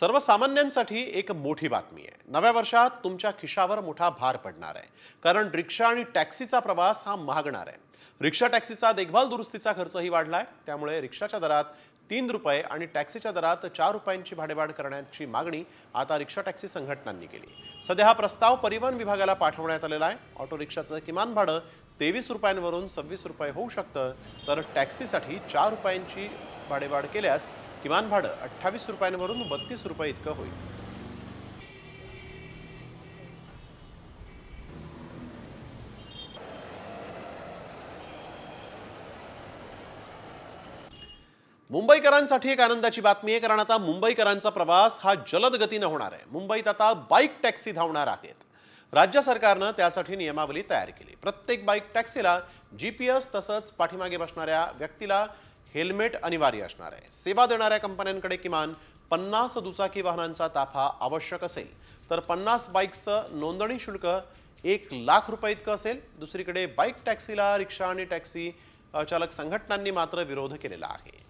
सर्वसामान्यांसाठी एक मोठी बातमी आहे. नव्या वर्षात तुमच्या खिशावर मोठा भार पडणार आहे. कारण रिक्षा आणि टॅक्सीचा प्रवास हा महागणार आहे. रिक्षा टॅक्सीचा देखभाल दुरुस्तीचा खर्चही वाढलाय. त्यामुळे रिक्षाच्या दरात तीन रुपये आणि टॅक्सीच्या दरात चार रुपयांची भाडेवाढ करण्याची मागणी आता रिक्षा टॅक्सी संघटनांनी केली. सध्या हा प्रस्ताव परिवहन विभागाला पाठवण्यात आलेला आहे. ऑटो रिक्षाचं किमान भाडं तेवीस रुपयांवरून सव्वीस रुपये होऊ शकतं. तर टॅक्सीसाठी चार रुपयांची भाडेवाढ केल्यास किमान भाडं अठ्ठावीस रुपयांवरून बत्तीस रुपये इतकं होईल. मुंबईकरांसाठी एक आनंदाची बातमी आहे कारण आता मुंबईकरांचा प्रवास हा जलद गतीनं होणार आहे. मुंबईत आता बाईक टॅक्सी धावणार आहेत. राज्य सरकारनं त्यासाठी नियमावली तयार केली. प्रत्येक बाईक टॅक्सीला जी पी एस तसंच पाठीमागे बसणाऱ्या व्यक्तीला हेल्मेट अनिवार्य असणार आहे. सेवा देणाऱ्या कंपन्यांकडे किमान पन्नास दुचाकी वाहनांचा ताफा आवश्यक असेल तर पन्नास बाईक्सचं नोंदणी शुल्क एक लाख रुपये इतकं असेल. दुसरीकडे बाईक टॅक्सीला रिक्षा आणि टॅक्सी चालक संघटनांनी मात्र विरोध केलेला आहे.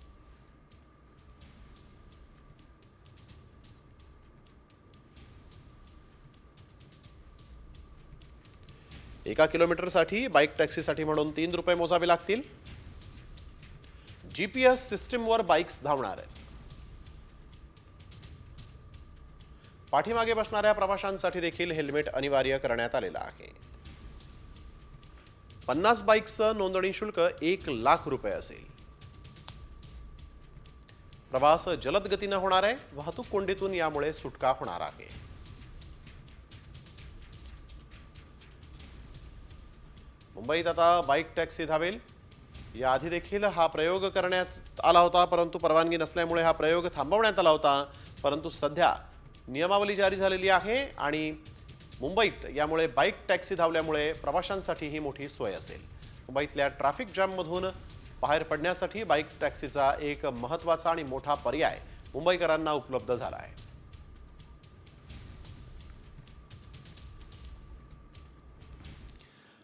एका किलोमीटरसाठी बाईक टॅक्सीसाठी म्हणून तीन रुपये मोजावे लागतील. जी पी एस सिस्टीमवर बाईक्स धावणार आहेत. पाठीमागे बसणाऱ्या प्रवाशांसाठी देखील हेल्मेट अनिवार्य करण्यात आलेलं आहे. पन्नास बाईकचं नोंदणी शुल्क एक लाख रुपये असेल. प्रवास जलद गतीनं होणार आहे. वाहतूक कोंडीतून यामुळे सुटका होणार आहे. मुंबईत आता बाईक टॅक्सी धावेल. याआधी देखील हा प्रयोग करण्यात आला होता परंतु परवानगी नसल्यामुळे हा प्रयोग थांबवण्यात आला होता. परंतु सध्या नियमावली जारी झालेली आहे आणि मुंबईत यामुळे बाईक टॅक्सी धावल्यामुळे प्रवाशांसाठी ही मोठी सोय असेल. मुंबईतल्या ट्रॅफिक जॅममधून बाहेर पडण्यासाठी बाईक टॅक्सीचा एक महत्त्वाचा आणि मोठा पर्याय मुंबईकरांना उपलब्ध झाला आहे.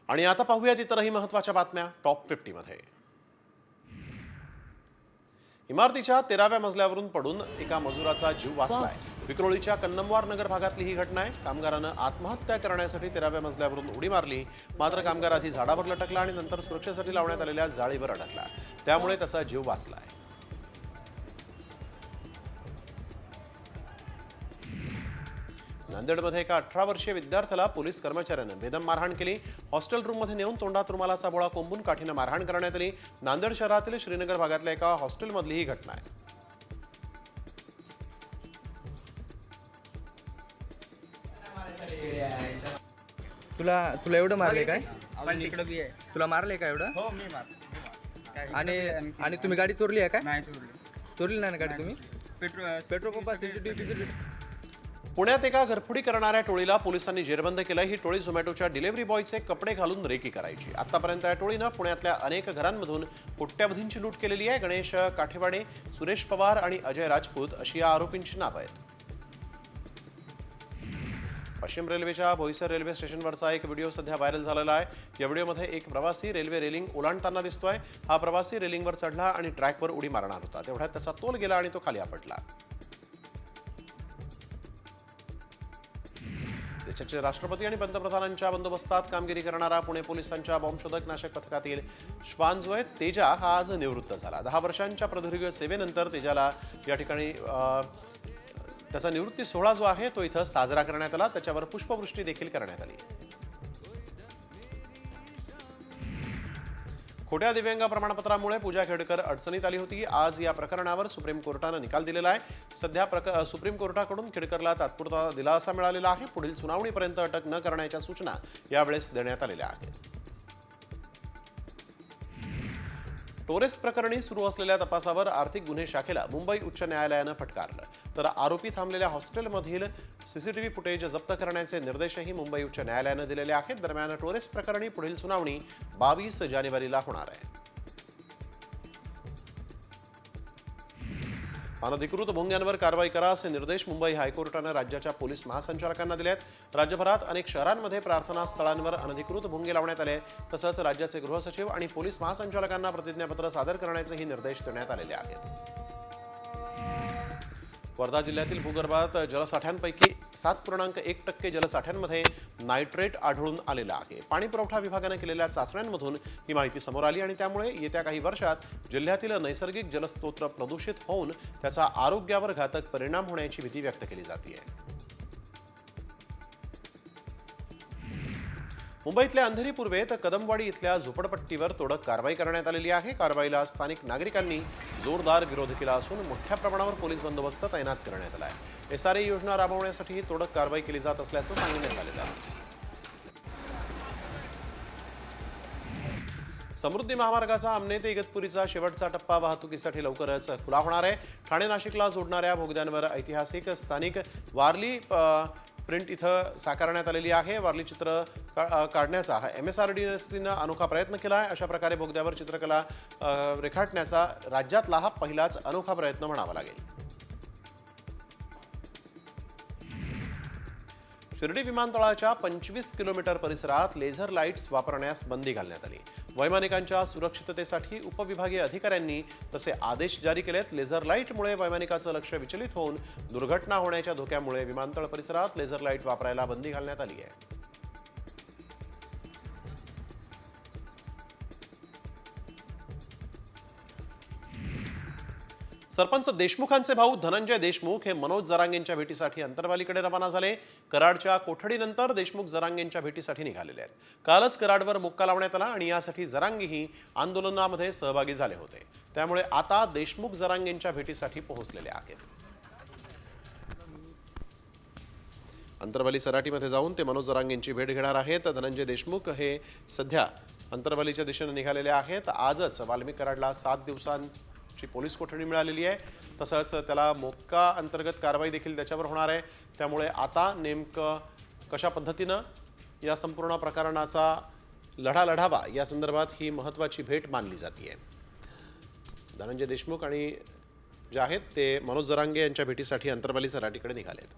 आणि आता पाहूयात इतरही महत्त्वाच्या बातम्या. टॉप फिफ्टीमध्ये. इमारतीच्या तेराव्या मजल्यावरून पडून एका मजुराचा जीव वाचलाय. विक्रोळीच्या कन्नमवार नगर भागातली ही घटना आहे कामगारानं आत्महत्या करण्यासाठी तेराव्या मजल्यावरून उडी मारली. मात्र कामगार आधी झाडावर लटकला आणि नंतर सुरक्षेसाठी लावण्यात आलेल्या जाळीवर अडकला. त्यामुळे त्याचा जीव वाचलाय. नांदेडमध्ये एका अठरा वर्षीय विद्यार्थ्याला पोलीस कर्मचाऱ्यानं बेदम मारहाण केली. हॉस्टेल रूममध्ये नेऊन तोंडात रुमालाचा बोळा कोंबून काठीनं मारहाण करण्यात आली. नांदेड शहरातील श्रीनगर भागातल्या एका हॉस्टेलमधली ही घटना आहे. तुला तुला एवढं मारले काय? पण इकडं बी आहे. तुला मारले का एवढं? हो मी मार आणि आणि तुम्ही गाडी चोरली आहे काय नाही चोरली. चोरली नाही ना गाडी तुम्ही? पेट्रोल पेट्रोल पंपा पुण्यात एका घरफुडी करणाऱ्या टोळीला पोलिसांनी जेरबंद केलं. ही टोळी झोमॅटोच्या डिलिव्हरी बॉयचे कपडे घालून रेकी करायची. आतापर्यंत या टोळीनं पुण्यातल्या अनेक घरांमधून कोट्यावधींची लूट केलेली आहे. गणेश काठेवाडे सुरेश पवार आणि अजय राजपूत अशी या आरोपींची नावं आहेत. पश्चिम रेल्वेच्या बोईसर रेल्वे स्टेशनवरचा एक व्हिडिओ सध्या व्हायरल झालेला आहे. या व्हिडिओमध्ये एक प्रवासी रेल्वे रेलिंग ओलांडताना दिसतोय. हा प्रवासी रेलिंगवर चढला आणि ट्रॅकवर उडी मारणार होता. तेवढ्यात त्याचा तोल गेला आणि तो खाली आपटला. देशाचे राष्ट्रपती आणि पंतप्रधानांच्या बंदोबस्तात कामगिरी करणारा पुणे पोलिसांच्या बॉम्बशोधक नाशक पथकातील श्वान जो आहे तेजा हा आज निवृत्त झाला. दहा वर्षांच्या प्रदीर्घ सेवेनंतर तेजाला या ठिकाणी अं, त्याचा निवृत्ती सोहळा जो आहे तो इथं साजरा करण्यात आला. त्याच्यावर पुष्पवृष्टी देखील करण्यात आली. खोट्या दिव्यांग प्रमाणपत्रामुळे पूजा खेडकर अडचणीत आली होती. आज या प्रकरणावर सुप्रीम कोर्टानं निकाल दिलेला आहे. सध्या प्रक सुप्रीम कोर्टाकडून खेडकरला तात्पुरता दिलासा मिळालेला आहे. पुढील सुनावणीपर्यंत अटक न करण्याच्या सूचना यावेळेस देण्यात आलेल्या आहेत. टोरेस प्रकरणी सुरू असलेल्या तपासावर आर्थिक गुन्हे शाखेला मुंबई उच्च न्यायालयानं फटकारलं. तर आरोपी थांबलेल्या हॉस्टेलमधील सीसीटीव्ही फुटेज जप्त करण्याचे निर्देशही मुंबई उच्च न्यायालयानं दिलेले आहेत. दरम्यान टोरेस प्रकरणी पुढील सुनावणी बावीस जानेवारीला होणार आहे. अनधिकृत भोंग्यांवर कारवाई करा असे निर्देश मुंबई हायकोर्टानं राज्याच्या पोलीस महासंचालकांना दिले आहेत राज्यभरात अनेक शहरांमध्ये प्रार्थना स्थळांवर अनधिकृत भोंगे लावण्यात आले तसंच राज्याचे गृहसचिव आणि पोलीस महासंचालकांना प्रतिज्ञापत्र सादर करण्याचेही निर्देश देण्यात आलेले आहेत. वर्धा जिल्ह्यातील भूगर्भात जलसाठ्यांपैकी सात पूर्णांक एक टक्के जलसाठ्यांमध्ये नायट्रेट आढळून आलेला आहे. पाणी पुरवठा विभागानं केलेल्या चाचण्यांमधून ही माहिती समोर आली आणि त्यामुळे येत्या काही वर्षात जिल्ह्यातील नैसर्गिक जलस्रोत प्रदूषित होऊन त्याचा आरोग्यावर घातक परिणाम होण्याची भीती व्यक्त केली जाते मुंबईतल्या अंधेरी पूर्वेत कदमवाडी इथल्या झोपडपट्टीवर तोडक कारवाई करण्यात आलेली आहे. कारवाईला स्थानिक नागरिकांनी जोरदार विरोध केला असून मोठ्या प्रमाणावर पोलीस बंदोबस्त तैनात करण्यात आला आहे. एस आर योजना राबवण्यासाठी ही तोडक कारवाई केली जात असल्याचं सांगण्यात आलेलं आहे. समृद्धी महामार्गाचा आमने ते इगतपुरीचा शेवटचा टप्पा वाहतुकीसाठी लवकरच खुला होणार आहे. ठाणे नाशिकला जोडणाऱ्या बोगद्यांवर ऐतिहासिक स्थानिक वारली प्रिंट इथं साकारण्यात आलेली आहे. वारली चित्र का- काढण्याचा हा एम एस आर डी सीनं अनोखा प्रयत्न केला आहे. अशा प्रकारे बोगद्यावर चित्रकला रेखाटण्याचा राज्यातला हा पहिलाच अनोखा प्रयत्न म्हणावा लागेल. शिर्डी विमानतळाच्या पंचवीस किलोमीटर परिसरात लेझर लाईट्स वापरण्यास बंदी घालण्यात आली. वैमानिकांच्या सुरक्षिततेसाठी उपविभागीय अधिकाऱ्यांनी तसे आदेश जारी केलेत. लेझर लाईटमुळे वैमानिकाचं लक्ष विचलित होऊन दुर्घटना होण्याच्या धोक्यामुळे विमानतळ परिसरात लेझर लाइट वापरायला बंदी घालण्यात आली आहे. सरपंच देशमुखांचे भाऊ धनंजय देशमुख हे मनोज जरांगेंच्या भेटीसाठी अंतरवालीकडे रवाना झाले. कराडच्या कोठडीनंतर देशमुख जरांगेंच्या भेटीसाठी निघालेले आहेत. कालच कराडवर मुक्का लावण्यात आला आणि यासाठी जरांगेही आंदोलनामध्ये सहभागी झाले होते. त्यामुळे आता देशमुख जरांगेंच्या भेटीसाठी पोहोचलेले आहेत. अंतरवाली सराटीमध्ये जाऊन ते मनोज जरांगेंची भेट घेणार आहेत. धनंजय देशमुख हे सध्या अंतरवालीच्या दिशेने निघालेले आहेत. आजच वाल्मिक कराडला सात ची पोलीस कोठडी मिळालेली आहे तसंच त्याला मोक्का अंतर्गत कारवाई देखील त्याच्यावर होणार आहे. त्यामुळे आता नेमकं कशा पद्धतीनं या संपूर्ण प्रकरणाचा लढा लढावा या संदर्भात ही महत्त्वाची भेट मानली जाते धनंजय देशमुख आणि जे आहेत ते मनोज जरांगे यांच्या भेटीसाठी अंतरवाली सराटीकडे निघालेत.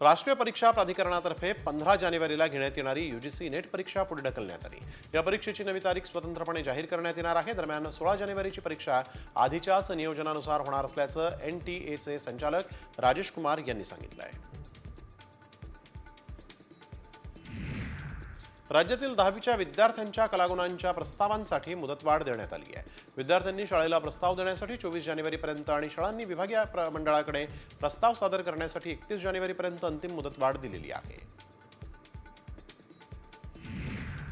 राष्ट्रीय परीक्षा प्राधिकरणातर्फे पंधरा जानेवारीला घेण्यात येणारी युजीसी नेट परीक्षा पुढे ढकलण्यात आली. या परीक्षेची नवी तारीख स्वतंत्रपणे जाहीर करण्यात येणार आहे. दरम्यान सोळा जानेवारीची परीक्षा आधीच्याच नियोजनानुसार होणार असल्याचं एन टी एचे संचालक राजेश कुमार यांनी सांगितलं आहे राज्यातील दहावीच्या विद्यार्थ्यांच्या कलागुणांच्या प्रस्तावांसाठी मुदतवाढ देण्यात आली आहे. विद्यार्थ्यांनी शाळेला प्रस्ताव देण्यासाठी चोवीस जानेवारीपर्यंत आणि शाळांनी विभागीय प्र- मंडळाकडे प्रस्ताव सादर करण्यासाठी एकतीस जानेवारीपर्यंत अंतिम मुदतवाढ दिलेली आहे.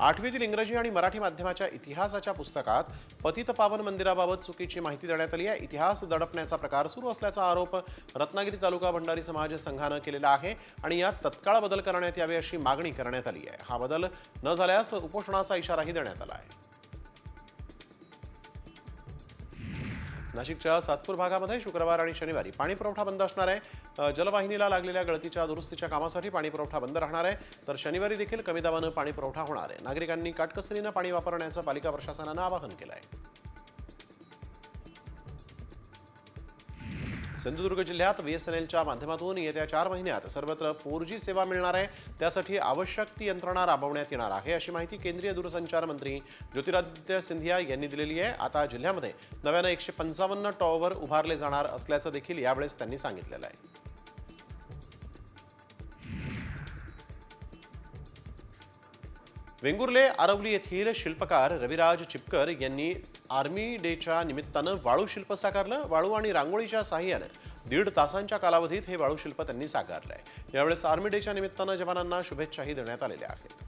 आठवीतील इंग्रजी आणि मराठी माध्यमाच्या इतिहासाच्या पुस्तकात पतित पावन मंदिराबाबत चुकीची माहिती देण्यात आली आहे. इतिहास दडपण्याचा प्रकार सुरू असल्याचा आरोप रत्नागिरी तालुका भंडारी समाज संघानं केलेला आहे आणि यात तत्काळ बदल करण्यात यावे अशी मागणी करण्यात आली आहे. हा बदल न झाल्यास उपोषणाचा इशाराही देण्यात आला आहे. नाशिकच्या सातपूर भागामध्ये शुक्रवार आणि शनिवारी पाणी पुरवठा बंद असणार आहे. जलवाहिनीला लागलेल्या गळतीच्या दुरुस्तीच्या कामासाठी पाणी पुरवठा बंद राहणार आहे. तर शनिवारी देखील कमी दाबानं पाणी पुरवठा होणार आहे. नागरिकांनी काटकसरीनं पाणी वापरण्याचं पालिका प्रशासनानं आवाहन केलं आहे सिंधुदुर्ग जिल्ह्यात वी एस एन एलच्या माध्यमातून येत्या चार महिन्यात सर्वत्र फोर जी सेवा मिळणार आहे. त्यासाठी आवश्यक ती यंत्रणा राबवण्यात येणार आहे अशी माहिती केंद्रीय दूरसंचार मंत्री ज्योतिरादित्य सिंधिया यांनी दिलेली आहे. आता जिल्ह्यामध्ये नव्यानं एकशे पंचावन्न टॉवर उभारले जाणार असल्याचं देखील यावेळेस त्यांनी सांगितलेलं आहे. वेंगुर्ले आरवली येथील शिल्पकार रविराज चिपकर यांनी आर्मी डेच्या निमित्तानं वाळू शिल्प साकारलं. वाळू आणि रांगोळीच्या साह्यानं दीड तासांच्या कालावधीत हे वाळू शिल्प त्यांनी साकारलंय. यावेळेस आर्मी डेच्या निमित्तानं जवानांना शुभेच्छाही देण्यात आलेल्या आहेत.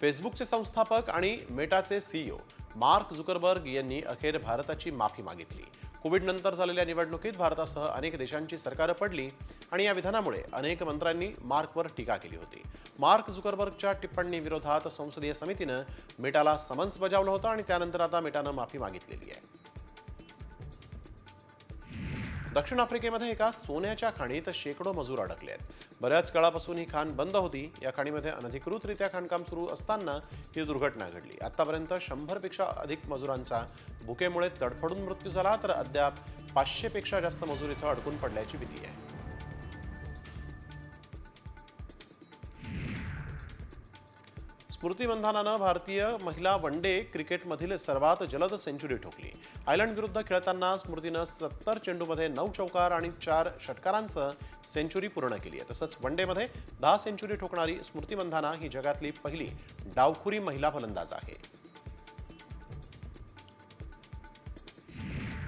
फेसबुकचे संस्थापक आणि मेटाचे सीईओ मार्क झुकरबर्ग यांनी अखेर भारताची माफी मागितली. कोविडनंतर झालेल्या निवडणुकीत भारतासह अनेक देशांची सरकारं पडली आणि या विधानामुळे अनेक मंत्र्यांनी मार्कवर टीका केली होती. मार्क झुकरबर्गच्या टिप्पणीविरोधात संसदीय समितीनं मेटाला समन्स बजावलं होतं आणि त्यानंतर आता मेटानं माफी मागितलेली आहे. दक्षिण आफ्रिकेमध्ये एका सोन्याच्या खाणीत शेकडो मजूर अडकले आहेत. बऱ्याच काळापासून ही खाण बंद होती. या खाणीमध्ये अनधिकृतरित्या खाणकाम सुरू असताना ही दुर्घटना घडली. आतापर्यंत शंभरपेक्षा अधिक मजुरांचा भुकेमुळे तडफडून मृत्यू झाला तर अद्याप पाचशेपेक्षा जास्त मजूर इथं अडकून पडल्याची भीती आहे. स्मृती मंधानानं भारतीय महिला वन डे क्रिकेटमधील सर्वात जलद सेंचुरी ठोकली. आयर्लंड विरुद्ध खेळताना स्मृतीनं सत्तर चेंडूमध्ये नऊ चौकार आणि चार षटकारांसह सेंचुरी पूर्ण केली आहे. तसंच वन डेमध्ये दहा सेंचुरी ठोकणारी स्मृती मंधाना ही जगातली पहिली डावखुरी महिला फलंदाज आहे.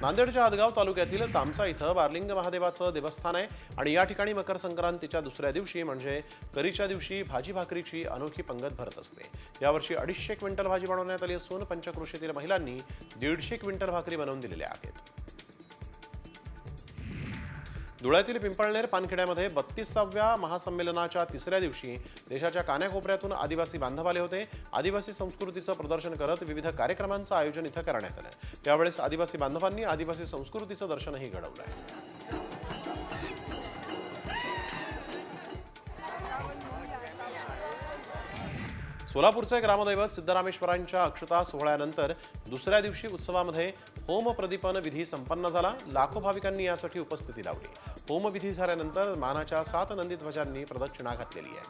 नांदेडच्या हदगाव तालुक्यातील तामसा इथं बारलिंग महादेवाचं देवस्थान आहे आणि या ठिकाणी मकर संक्रांतीच्या दुसऱ्या दिवशी म्हणजे करीच्या दिवशी भाजी भाकरीची अनोखी पंगत भरत असते. यावर्षी अडीचशे क्विंटल भाजी बनवण्यात आली असून पंचकृषीतील महिलांनी दीडशे क्विंटल भाकरी बनवून दिलेल्या आहेत. धुळ्यातील पिंपळनेर पानखेड्यामध्ये बत्तीसाव्या महासंमेलनाच्या तिसऱ्या दिवशी देशाच्या कान्याकोपऱ्यातून आदिवासी बांधव आले होते. आदिवासी संस्कृतीचं प्रदर्शन करत विविध कार्यक्रमांचं आयोजन इथं करण्यात आलं. त्यावेळेस आदिवासी बांधवांनी आदिवासी संस्कृतीचं दर्शनही घडवलं सोलापूरचे ग्रामदैवत सिद्धरामेश्वरांच्या अक्षता सोहळ्यानंतर दुसऱ्या दिवशी उत्सवामध्ये होमप्रदीपन विधी संपन्न झाला. लाखो भाविकांनी यासाठी उपस्थिती लावली. होमविधी झाल्यानंतर मानाच्या सात नंदी ध्वजांनी प्रदक्षिणा घातलेली आहे.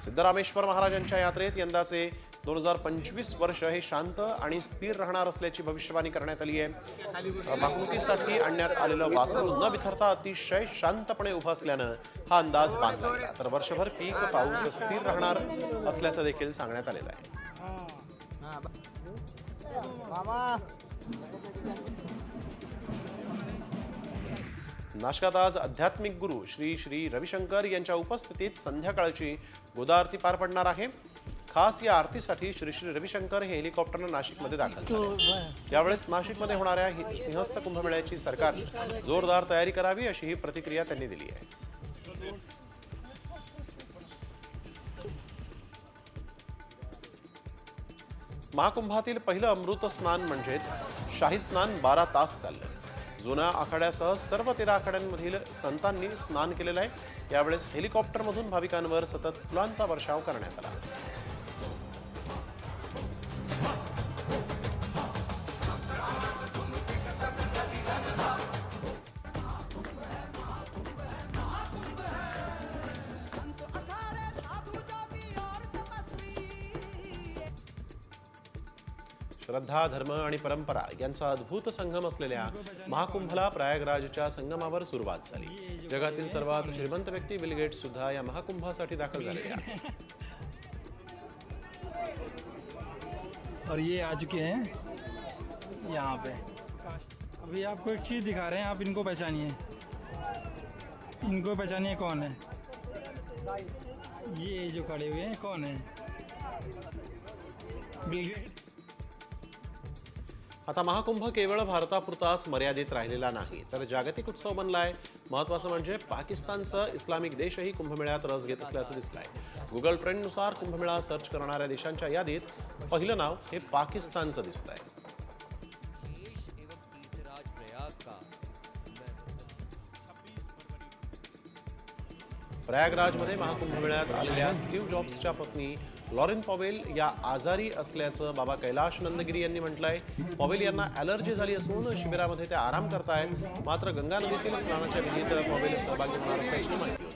सिद्धरामेश्वर महाराजांच्या यात्रेत यंदाचे दोन हजार पंचवीस वर्ष हे शांत आणि स्थिर राहणार असल्याची भविष्यवाणी करण्यात आली आहे. भागवतीसाठी आणण्यात आलेलं वासरू न बिथरता अतिशय शांतपणे उभं असल्यानं हा अंदाज बांधला गेला तर वर्षभर पीक पाऊस स्थिर राहणार असल्याचं देखील सांगण्यात आलेलं आहे. नाशकात आज आध्यात्मिक गुरु श्री श्री रविशंकर यांच्या उपस्थितीत संध्याकाळची गोदा पार पडणार आहे. खास या आरतीसाठी श्री श्री रविशंकर हे हेलिकॉप्टरनं नाशिकमध्ये दाखल झाले. यावेळेस नाशिकमध्ये होणाऱ्या हि- सिंहस्थ कुंभमेळ्याची सरकारने जोरदार तयारी करावी अशी ही प्रतिक्रिया त्यांनी दिली आहे. महाकुंभातील पहिलं अमृत स्नान म्हणजेच शाही स्नान बारा तास चाललं. जुन्या आखाड्यासह सर्व तेरा आखाड्यांमधील संतांनी स्नान केलेलं आहे. यावेळेस हेलिकॉप्टरमधून भाविकांवर सतत फुलांचा वर्षाव करण्यात आला. श्रद्धा धर्म आणि परंपरा यांचा अद्भुत संगम असलेल्या महाकुंभला प्रयागराजच्या संगमावर सुरुवात झाली. जगातील सर्वात श्रीमंत व्यक्ती बिल गेट्स सुद्धा या महाकुंभासाठी दाखल झालेले आहेत. और ये आ चुके हैं। यहाँ पे। अभी आपको एक चीज़ दिखा रहे हैं आप इनको पहचानिए। इनको पहचानिए कौन है? ये जो खड़े हुए हैं कौन है? बिलगेट आता महाकुंभ केवळ भारतापुरताच मर्यादित राहिलेला नाही तर जागतिक उत्सव बनलाय. महत्वाचं म्हणजे पाकिस्तानसह इस्लामिक देशही कुंभमेळ्यात रस घेत असल्याचं दिसलंय. गुगल ट्रेंडनुसार कुंभमेळा सर्च करणाऱ्या देशांच्या यादीत पहिलं नाव हे पाकिस्तानचं दिसतंय. प्रयाग का प्रयागराजमध्ये महाकुंभमेळ्यात आलेल्या स्टीव्ह जॉब्सच्या पत्नी लॉरेन पॉवेल या आजारी असल्याचं बाबा कैलाश नंदगिरी यांनी म्हटलंय. पॉवेल यांना ॲलर्जी झाली असून शिबिरामध्ये ते आराम करतायत. मात्र गंगा नदीतील स्नानाच्या विधीत पॉवेल सहभागी होणार असल्याची माहिती होती.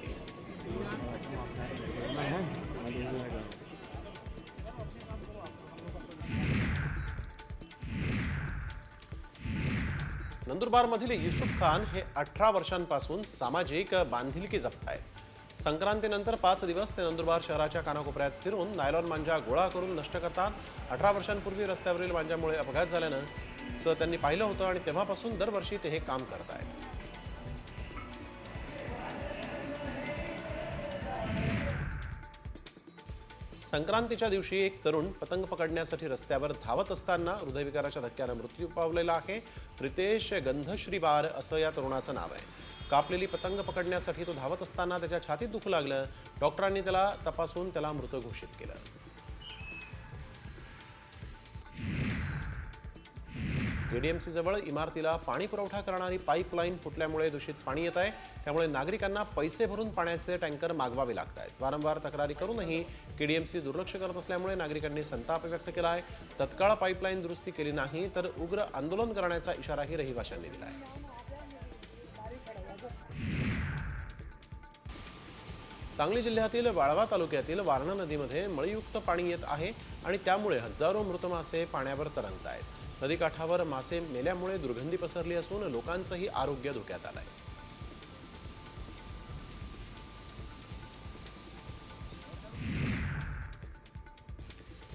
नंदुरबारमधील युसुफ खान हे अठरा वर्षांपासून सामाजिक बांधिलकी जपत आहेत संक्रांतीनंतर पाच दिवस ते नंदुरबार शहराच्या कानाकोपऱ्यात फिरून नायलॉन मांजा गोळा करून नष्ट करतात. अठरा वर्षांपूर्वी रस्त्यावरील मांजामुळे अपघात झाल्यानं स त्यांनी पाहिलं होतं आणि तेव्हापासून दरवर्षी ते हे काम करत आहेत. संक्रांतीच्या दिवशी एक तरुण पतंग पकडण्यासाठी रस्त्यावर धावत असताना हृदयविकाराच्या धक्क्यानं मृत्यू पावलेला आहे. रितेश गंधश्रीबार असं या तरुणाचं नाव आहे. कापलेली पतंग पकडण्यासाठी तो धावत असताना त्याच्या छातीत दुखू लागलं. डॉक्टरांनी त्याला तपासून त्याला मृत घोषित केलं. केडीएमसी जवळ इमारतीला पाणी पुरवठा करणारी पाईपलाईन फुटल्यामुळे दूषित पाणी येत आहे. त्यामुळे नागरिकांना पैसे भरून पाण्याचे टँकर मागवावे लागत आहेत. वारंवार तक्रारी करूनही केडीएमसी दुर्लक्ष करत असल्यामुळे नागरिकांनी संताप व्यक्त केला आहे. तत्काळ पाईपलाईन दुरुस्ती केली नाही तर उग्र आंदोलन करण्याचा इशाराही रहिवाशांनी दिला आहे. सांगली जिल्ह्यातील वाळवा तालुक्यातील वारणा नदीमध्ये मळीयुक्त पाणी येत आहे आणि त्यामुळे हजारो मृत मासे पाण्यावर तरंगत आहेत. नदीकाठावर मासे मेल्यामुळे दुर्गंधी पसरली असून लोकांचंही आरोग्य धोक्यात आलं आहे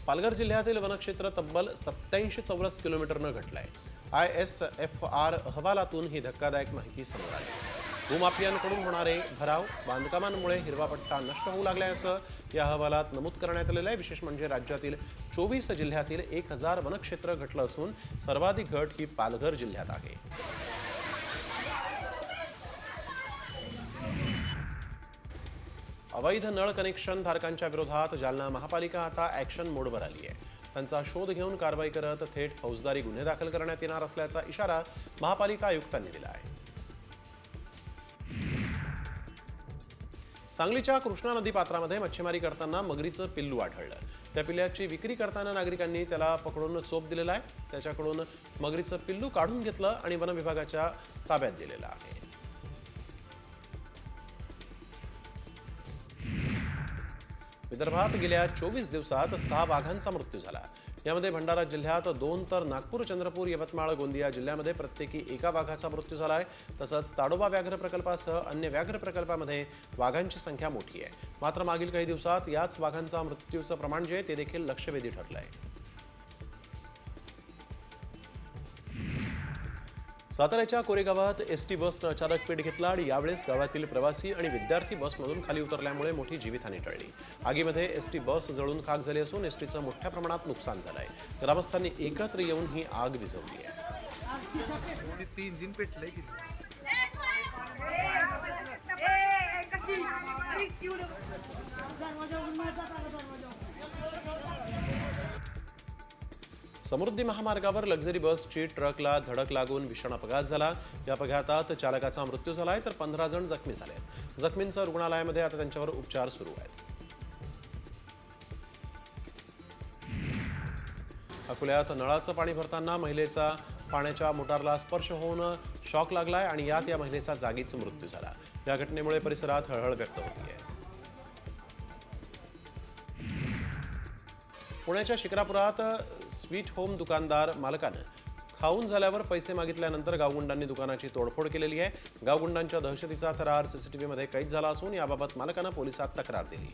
पालघर जिल्ह्यातील वनक्षेत्र तब्बल सत्याऐंशी चौरस किलोमीटरनं घटलंय. आय एस एफ आर अहवालातून ही धक्कादायक माहिती समोर आली. भूमाफियांकडून होणारे भराव बांधकामांमुळे हिरवा पट्टा नष्ट होऊ लागल्याचं या अहवालात नमूद करण्यात आलेलं आहे. विशेष म्हणजे राज्यातील चोवीस जिल्ह्यातील एक हजार वनक्षेत्र घटलं असून सर्वाधिक घट ही पालघर जिल्ह्यात आहे. अवैध नळ कनेक्शन धारकांच्या विरोधात जालना महापालिका आता ॲक्शन मोडवर आली आहे. त्यांचा शोध घेऊन कारवाई करत थेट फौजदारी गुन्हे दाखल करण्यात येणार असल्याचा इशारा महापालिका आयुक्तांनी दिला आहे. सांगलीच्या कृष्णा नदी पात्रामध्ये मच्छीमारी करताना मगरीचं पिल्लू आढळलं. त्या पिल्ल्याची विक्री करताना नागरिकांनी त्याला पकडून चोप दिलेला आहे. त्याच्याकडून मगरीचं पिल्लू काढून घेतलं आणि वन विभागाच्या ताब्यात दिलेलं आहे. विदर्भात गेल्या चोवीस दिवसात सहा वाघांचा मृत्यू झाला. यामध्ये भंडारा जिल्ह्यात दोन तर नागपूर चंद्रपूर यवतमाळ गोंदिया जिल्ह्यामध्ये प्रत्येकी एका वाघाचा मृत्यू झाला आहे तसंच ताडोबा व्याघ्र प्रकल्पासह अन्य व्याघ्र प्रकल्पामध्ये वाघांची संख्या मोठी आहे. मात्र मागील काही दिवसात याच वाघांचा मृत्यूचं प्रमाण जे आहे ते देखील लक्षवेधी ठरलं आहे साताऱ्याच्या कोरेगावात एस टी बसनं अचानक पेट घेतला आणि यावेळेस गावातील प्रवासी आणि विद्यार्थी बसमधून खाली उतरल्यामुळे मोठी जीवितहानी टळली. आगीमध्ये एस टी बस जळून खाक झाली असून एस टीचं मोठ्या प्रमाणात नुकसान झालं आहे ग्रामस्थांनी एकत्र येऊन ही आग विझवली आहे. इंजिन पेटलंय की? समृद्धी महामार्गावर लक्झरी बसची ट्रकला धडक लागून भीषण अपघात झाला. या अपघातात चालकाचा मृत्यू झालाय तर पंधरा जण जखमी झाले आहेत. जखमींचं रुग्णालयामध्ये आता त्यांच्यावर उपचार सुरू आहेत. अकोल्यात नळाचं पाणी भरताना महिलेचा पाण्याच्या मोटारला स्पर्श होऊन शॉक लागलाय आणि यात या महिलेचा जागीच मृत्यू झाला. या घटनेमुळे परिसरात हळहळ व्यक्त होतीये. पुण्याच्या शिकरापुरात स्वीट होम दुकानदार मालकानं खाऊन झाल्यावर पैसे मागितल्यानंतर गावगुंडांनी दुकानाची तोडफोड केलेली आहे. गावगुंडांच्या दहशतीचा थरार सीसीटीव्हीमध्ये कैद झाला असून याबाबत मालकानं पोलिसात तक्रार दिली.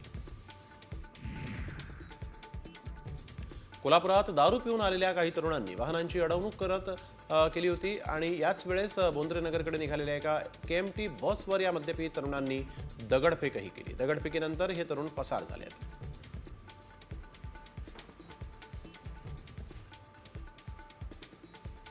कोल्हापुरात दारू पिऊन आलेल्या काही तरुणांनी वाहनांची अडवणूक करत केली होती आणि याच वेळेस बोंद्रेनगरकडे निघालेल्या एका के एम टी बसवर या मद्यपी तरुणांनी दगडफेकही केली. दगडफेकीनंतर हे तरुण पसार झाले आहेत